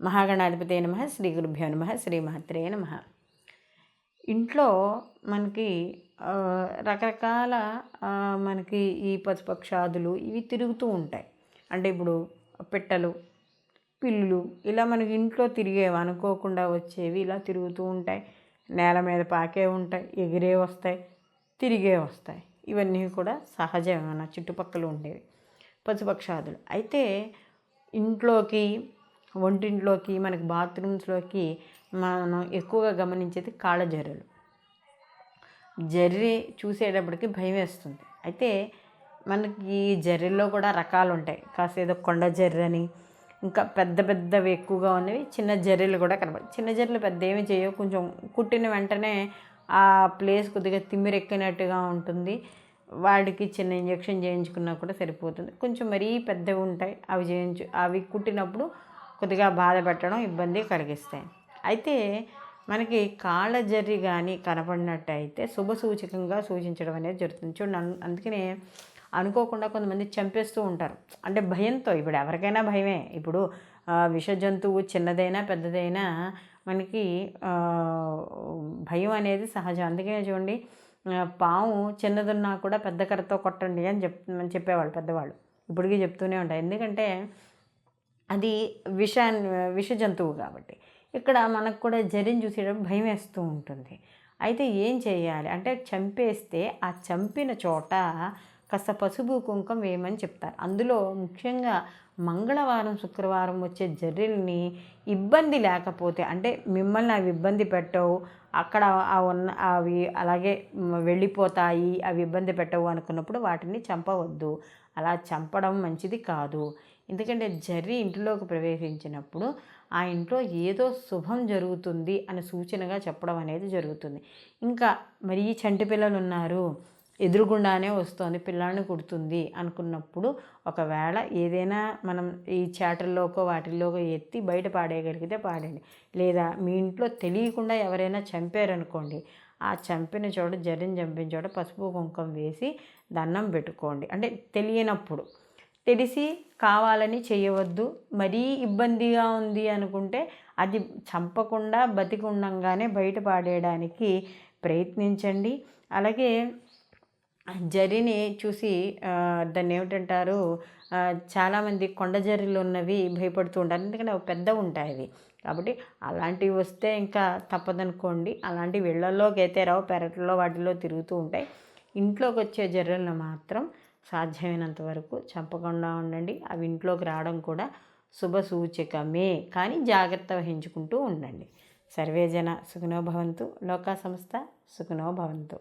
మహాగణాధిపతి నమ శ్రీ గురుభ్యో నమ శ్రీమాత్రే నమ. ఇంట్లో మనకి రకరకాల మనకి ఈ పశుపక్షాదులు ఇవి తిరుగుతూ ఉంటాయి. అంటే ఇప్పుడు పిట్టలు పిల్లులు ఇలా మనకి ఇంట్లో తిరిగేవి అనుకోకుండా వచ్చేవి ఇలా తిరుగుతూ ఉంటాయి. నేల మీద పాకే ఉంటాయి ఎగిరే వస్తాయి తిరిగే వస్తాయి. ఇవన్నీ కూడా సహజమైన చుట్టుపక్కల ఉండేవి పశుపక్షాదులు. అయితే ఇంట్లోకి వంటింట్లోకి మనకి బాత్రూమ్స్లోకి మనం ఎక్కువగా గమనించేది కాళ్ళ జర్రెలు. జర్రి చూసేటప్పటికి భయం వేస్తుంది. అయితే మనకి జర్రెల్లో కూడా రకాలు ఉంటాయి. కాస్త ఏదో కొండ జర్రి అని ఇంకా పెద్ద పెద్దవి ఎక్కువగా ఉన్నవి చిన్న జర్రెలు కూడా కనపడతాయి. చిన్న జర్రెలు పెద్ద ఏమి చేయవు. కొంచెం కుట్టిన వెంటనే ఆ ప్లేస్ కొద్దిగా తిమ్మిరెక్కినట్టుగా ఉంటుంది. వాడికి చిన్న ఇంజెక్షన్ చేయించుకున్నా కూడా సరిపోతుంది. కొంచెం మరీ పెద్దవి ఉంటాయి. అవి చేయించు అవి కుట్టినప్పుడు కొద్దిగా బాధ పెట్టడం ఇబ్బంది కలిగిస్తాయి. అయితే మనకి కాళ్ళ జర్రి కానీ కనపడినట్టయితే శుభ సూచకంగా సూచించడం అనేది జరుగుతుంది. చూడండి అందుకనే అనుకోకుండా కొంతమంది చంపేస్తూ ఉంటారు. అంటే భయంతో ఇప్పుడు ఎవరికైనా భయమే. ఇప్పుడు విష జంతువు చిన్నదైనా పెద్దదైనా మనకి భయం అనేది సహజం. అందుకనే చూడండి పాము చిన్నదున్నా కూడా పెద్ద కర్రతో కొట్టండి అని చెప్ చెప్పేవాళ్ళు పెద్దవాళ్ళు. ఇప్పటికీ చెప్తూనే ఉంటాయి. ఎందుకంటే అది విష విష జంతువు కాబట్టి. ఇక్కడ మనకు కూడా జరిని చూసేటప్పుడు భయం వేస్తూ ఉంటుంది. అయితే ఏం చేయాలి? అంటే చంపేస్తే ఆ చంపిన చోట కాస్త పసుపు కుంకం వేయమని చెప్తారు. అందులో ముఖ్యంగా మంగళవారం శుక్రవారం వచ్చే జర్రెల్ని ఇబ్బంది లేకపోతే అంటే మిమ్మల్ని అవి ఇబ్బంది పెట్టవు అక్కడ ఆ ఉన్న అవి అలాగే వెళ్ళిపోతాయి అవి ఇబ్బంది పెట్టవు అనుకున్నప్పుడు వాటిని చంపవద్దు. అలా చంపడం మంచిది కాదు. ఎందుకంటే జర్రి ఇంటిలోకి ప్రవేశించినప్పుడు ఆ ఇంట్లో ఏదో శుభం జరుగుతుంది అని సూచనగా చెప్పడం అనేది జరుగుతుంది. ఇంకా మరి ఈ చంటి పిల్లలు ఉన్నారు. ఎదురుగుండానే వస్తుంది పిల్లాడిని కుడుతుంది అనుకున్నప్పుడు ఒకవేళ ఏదైనా మనం ఈ చేటల్లోకో వాటిల్లోకో ఎత్తి బయట పాడేయగలిగితే పాడండి. లేదా మీ ఇంట్లో తెలియకుండా ఎవరైనా చంపారనుకోండి ఆ చంపిన చోట జరిని చంపిన చోట పసుపు కుంకుమ వేసి దండం పెట్టుకోండి. అంటే తెలియనప్పుడు. తెలిసి కావాలని చేయవద్దు. మరీ ఇబ్బందిగా ఉంది అనుకుంటే అది చంపకుండా బతికి బయట పాడేయడానికి ప్రయత్నించండి. అలాగే జరిని చూసి దాన్ని ఏమిటంటారు? చాలామంది కొండ జర్రీలు ఉన్నవి భయపడుతూ ఉంటారు. ఎందుకంటే అవి పెద్ద ఉంటాయి అవి. కాబట్టి అలాంటివి వస్తే ఇంకా తప్పదనుకోండి. అలాంటి వీళ్ళల్లోకి అయితే రావు పెరట్లో వాటిలో తిరుగుతూ ఉంటాయి. ఇంట్లోకి వచ్చే జర్రలను మాత్రం సాధ్యమైనంత వరకు చంపకుండా ఉండండి. అవి ఇంట్లోకి రావడం కూడా శుభ సూచకమే. కానీ జాగ్రత్త వహించుకుంటూ ఉండండి. సర్వేజన సుఖనో భవంతు. లోకా సంస్థ సుఖనో భవంతు.